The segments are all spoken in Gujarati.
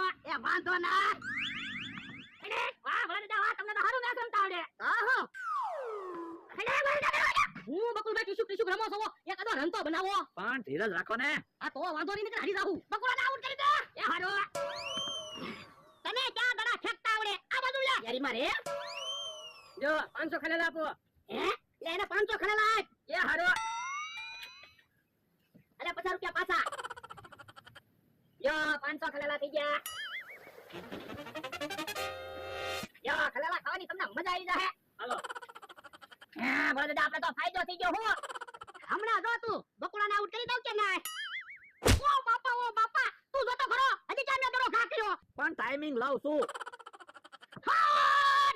જો એ વાંધો ના. એને વાહ વરદા વાહ તમને તો હારું મેચ રમતા આવડે. આહો. એને વરદા હું બકુલભાઈ ટીસુ ટીસુ રમો છો? એક આદો રંતો બનાવો. પણ ધીરજ રાખો ને. આ તો વાંધો નહીં નકર હારી બકુલા ના આઉટ કરી દે. એ હારો. તને ક્યાં દડા ફેંકતા આવડે? આ બાજુ લે. યારી મારે. જો 500 ખલેલા આપો. હે? લે એને 500 ખલેલા આપ. એ હારો. અરે 50 રૂપિયા પાછા. યો 500 ખલેલા થઈ ગયા યો ખલેલા ખાવાની તમને મજા આવી જાહે હાલો હા બોલ દાદા આપણે તો ફાયદો થઈ ગયો હું હમણાં જો તું બકુલાને આઉટ કરી દઉં કે ના ઓ બાપા ઓ બાપા તું જોતો ખરો હજી ચાર મેં દડો ઘા કર્યો પણ ટાઈમિંગ લાવ છું હા,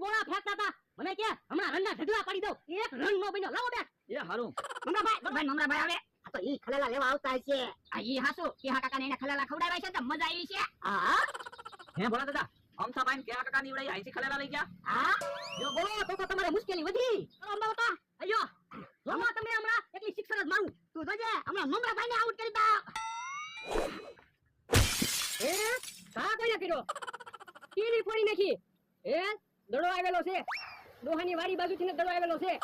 ગોળા ફેંકતા હતા મને કે હમણાં રનના ઢગલા પાડી દઉં એક રન નો બન્યો લાવો બેટ એ હારું મમરાભાઈ મમરાભાઈ આવે તો ઈ ખલેલા લેવા આવતા છે. આ ઈ હાસુ કે હા કાકાને એને ખલેલા ખવડાવ્યા છે તો મજા આવી છે. હા? હે ભોળા દાદા અમથા ભાઈ કેવા કાકા નીવડાઈ આઈસી ખલેલા લઈ ગયા? હા? જો બોલો તો તો તમારે મુશ્કેલી વધી. અંબા બતા અયો રમો તમે હમણાં એકલી શિક્ષણ જ મારું તું જોજે હમણાં મમરાભાઈ ને આઉટ કરી દા. એ કા કોઈને કર્યો? કીલી ફોડી નાખી. એ દડો આવેલો છે. દોહાની વાડી બાજુથી ને દડો આવેલો છે.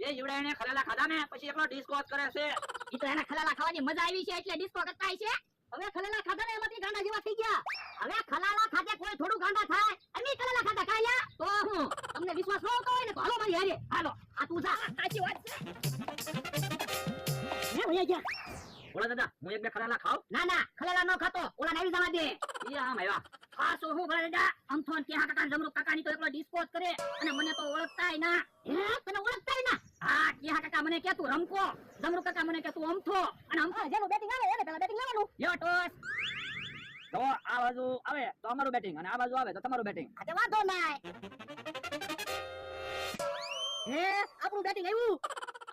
એ જીવડા એને ખલેલા ખાધા ને પછી એકલો ડિસ્કોટ કરે છે. ઈ તો એને ખલાલા ખાવાની મજા આવી છે એટલે ડિસ્કો કરતા છે. હવે ખલાલા ખાધા ને એમાંથી ગાંડા જેવા થઈ ગયા. હવે ખલાલા ખાતે કોઈ થોડું ગાંડા થાય. અમે ખલાલા ખાતા ખાયા તો હું તમને વિશ્વાસ ન હોય ને તો હાલો મારી હારે. હાલો આ તું જા. સાચી વાત છે. હે ભૈયા ગયા. ઓલા દાદા હું એક બે ખલેલા ખાવ ના ના ખલેલા ન ખાતો. ઓલા આવી જવા દે. ઈ આમ આવ્યા. ખાસો હું ભલે દાદા? ને ક્યાં કાકા જમરૂ કાકાની તો એકલો ડિસ્કો કરે. અને મને તો ઓળખતાય ના. હે તને ઓળખતાય ના? હા ક્યાં કાકા મને કે તું રમકો જમરૂક કાકા મને કે તું અમથો. અને અમથો જેનું બેટિંગ આવે એને પેલા બેટિંગ લેવાનું યો ટોસ. તો આ બાજુ આવે તો અમારું બેટિંગ અને આ બાજુ આવે તો તમારું બેટિંગ આજે વાંધો નાય. હે આપણું બેટિંગ આવ્યું?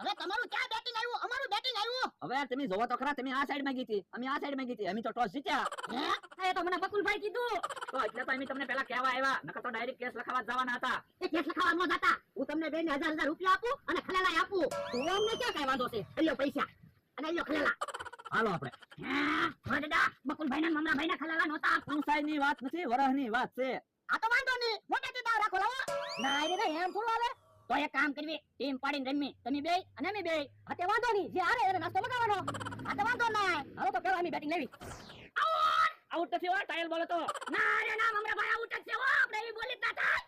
હવે તમારું ક્યાં બેટિંગ આવ્યું? અમારું બેટિંગ આવ્યું. હવે તમે જોવો તો ખરા તમે આ સાઈડમાં ગીતી અમે આ સાઈડમાં ગીતી અમે તો ટોસ જીત્યા. હે? એ તો મને બકુલભાઈ કીધું. તો એટલે તો અમે તમને પેલા કહેવા આવ્યા. નકર તો ડાયરેક્ટ કેસ લખાવા જવાના હતા. એ કેસ લખાવા ન જતા હું તમને બેન હજાર હજાર રૂપિયા આપું અને ખલેલા આપું. તો અમને ક્યાં કઈ વાંધો છે? એલ્યો પૈસા. અને એલ્યો ખલેલા. હાલો આપણે. હા? બકુલભાઈ ના. મમરાભાઈ ના ખલેલા નહોતા. ઊંચાઈ ની વાત નથી વરહની વાત છે. આ તો વાંધો નહીં. રાખો લાવો. ના રે એમ થોડું આવે તો એક કામ કરવી. ટીમ પાડીને રમી. તમે બે અને અમે બે હા વાંધો નહીં. જે હારે એને નાસ્તો મગાવવાનો હા તો વાંધો ના હવે તો અમે બેટિંગ લેવી. આઉટ નથી ટાયલ બોલે તો. ના રે ના મમરાભાઈ આઉટ જ છે હો આપણે એવી બોલી જ ના થાય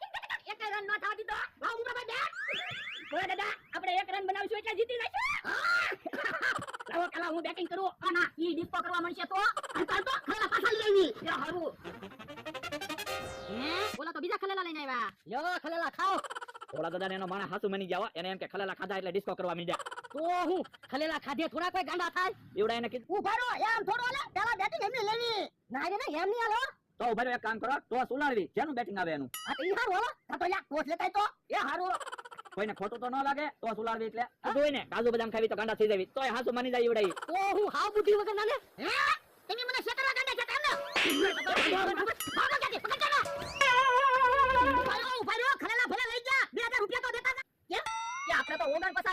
એક રન ન થવા દીધો વાહ મમરાભાઈ બેટ બોલે દાદા આપણે એક રન બનાવશું એટલે જીતી જઈશું લાવો પેલા હું બેટિંગ કરું આ ના ઈ ડિસ્કો કરવા મળશે તો? અંતર તો ખલેલા પાછા લઈ આવી. એ હારું. હે? ઓલા તો બીજા ખલેલા લઈને આવ્યા. યો ખલેલા ખાઓ. થોડા દાદા એનો માણા હાસુ મની ગયા એને એમ કે ખલેલા ખાધા એટલે ડિસ્કો કરવા જાય તો હું ખલેલા ખાધે થોડા કોઈ ગાંડા થાય? એવડા એને કીધું. ઉભારો એમ થોડો લે પેલા બેટિંગ એમની લેવી. ના રે ને એમ નહીં હાલો તો ઊભા એક કામ કરો. ટોસ ઉલાડવી જેનું બેટિંગ આવે એનું. આ તો ઈ હારું આ તો લ્યા કોચ લેતાય તો. એ હારું કોઈને ખોટું તો ન લાગે ટોસ ઉલાડવી એટલે. જોઈને કાજુ બદામ ખાવી તો ગાંડા થઈ જાવી. તોય હાસુ માની જાય ઉડાઈ તો હું હા બુદ્ધિ વગર ના લે હે? તમે મને શેતરવા ગાંડા છે તમને ભાગો ક્યાંથી? પકડ જાને ઊભા રહો ખલેલા ભલે લઈ જા 2000 રૂપિયા તો દેતા કેમ? કે આપણે તો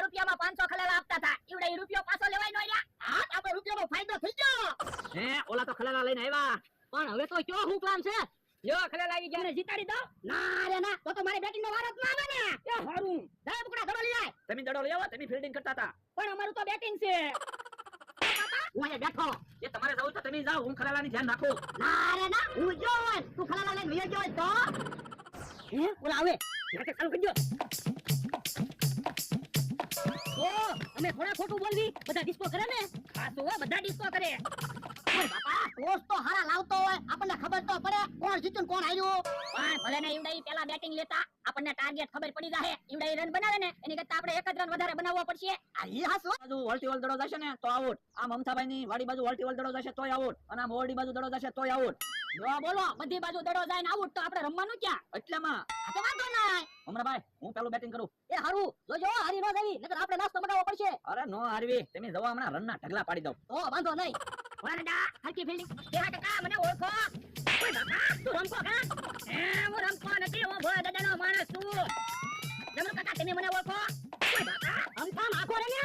રૂપિયામાં 500 ખલેલા આપતા હતા. ઈવડે રૂપિયો પાછો લેવાય નો રહ્યા. હા તો આપણે રૂપિયાનો ફાયદો થઈ ગયો. હે ઓલા તો ખલેલા લઈને આવ્યા. પણ હવે તો કયો હું પ્લાન છે? જો ખલેલા લાગી ગયા. જીતાડી દો. ના રે ના. તો તો મારી બેટિંગ નો વારો જ ના આવે ને એ હારું. દા બકડા દડો લઈ આય. તમે દડો લઈ આવો તમે ફિલ્ડિંગ કરતા હતા. પણ અમારું તો બેટિંગ છે. હું અહીંયા બેઠો. એ તમારે જવું તો તમે જાઓ હું ખલેલાની ધ્યાન રાખું. ના રે ના. હું જો તું ખલાલા લઈને વિયો જો તો. હે? ઓલા આવે નાટક ચાલુ કરજો ઓ અમે થોડા ખોટું બોલવી બધા ડિસ્કો કરે ને? ખાસો હોય બધા ડિસ્કો કરે. ઓય તો હારા લાવતો હોય આપણને ખબર તો પડે કોણ જીત્યું કોણ હાર્યું. પણ ભલે ને ઈવડાઈ પેલા બેટિંગ લેતા આપણને ટાર્ગેટ ખબર પડી જાહે ઈવડાઈ રન બનાવે ને એની કરતા આપણે એક જ રન વધારે બનાવવો પડશે. આ ઈ હાસો. બાજુ દડો જશે ને તો આઉટ. આમ મમતાભાઈ ની વાડી બાજુ વળતી વળ દડો જશે તોય આઉટ. અને આમ ઓરડી બાજુ દડો જશે તોય આઉટ. જો બોલો બધી બાજુ દડો જાય ને આઉટ તો આપણે રમવાનું ક્યાં? એટલામાં. આ તો વાંધો ના હમણાં ભાઈ હું પેલું બેટિંગ કરું. એ હારું જોજો હારી નો જાવી નકર આપણે નાસ્તો બનાવવો પડશે. અરે નો હારવી. તમે જવા હમણાં રનના ઢગલા પાડી દઉં. ઓ વાંધો નહીં. વરડા હલકી ફિલ્ડિંગ કેવા ટકા મને ઓળખો? ઓય બાપા તું રમતો કા? એ હું રમતો નથી હું ભોય દાદાનો માણસ છું. જમરો કાકા તમે મને ઓળખો? ઓય બાપા અમથામ આખો રે ને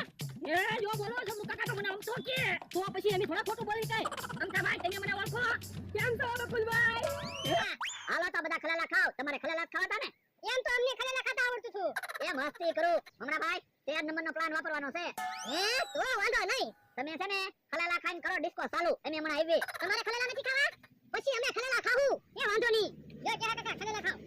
એ જો બોલો જમરો કાકા તો મને અમથો કે. તો પછી એમ થોડા ખોટું બોલી કઈ. અમથા ભાઈ તમે મને ઓળખો? કેમ છો બકુલભાઈ હાલો તો બધા ખલેલા ખાઓ. તમારે ખલેલા જ ખાવાતા ને? એમ તો અમને ખલેલા ખાતા આવડતું છું એ મસ્તી કરું. ચાર નંબરનો પ્લાન વાપરવાનો છે. હે? તો વાંધો નહીં. તમે છે ને ખલાલા ખાઈને કરો ડિસ્કો ચાલુ. અમે હમણાં આવી તમારે ખલાલા નથી ખાવા? પછી અમે ખલાલા ખાવું. એ વાંધો નહીં. જો ચેહરા કાકા, ખલાલા ખાઓ.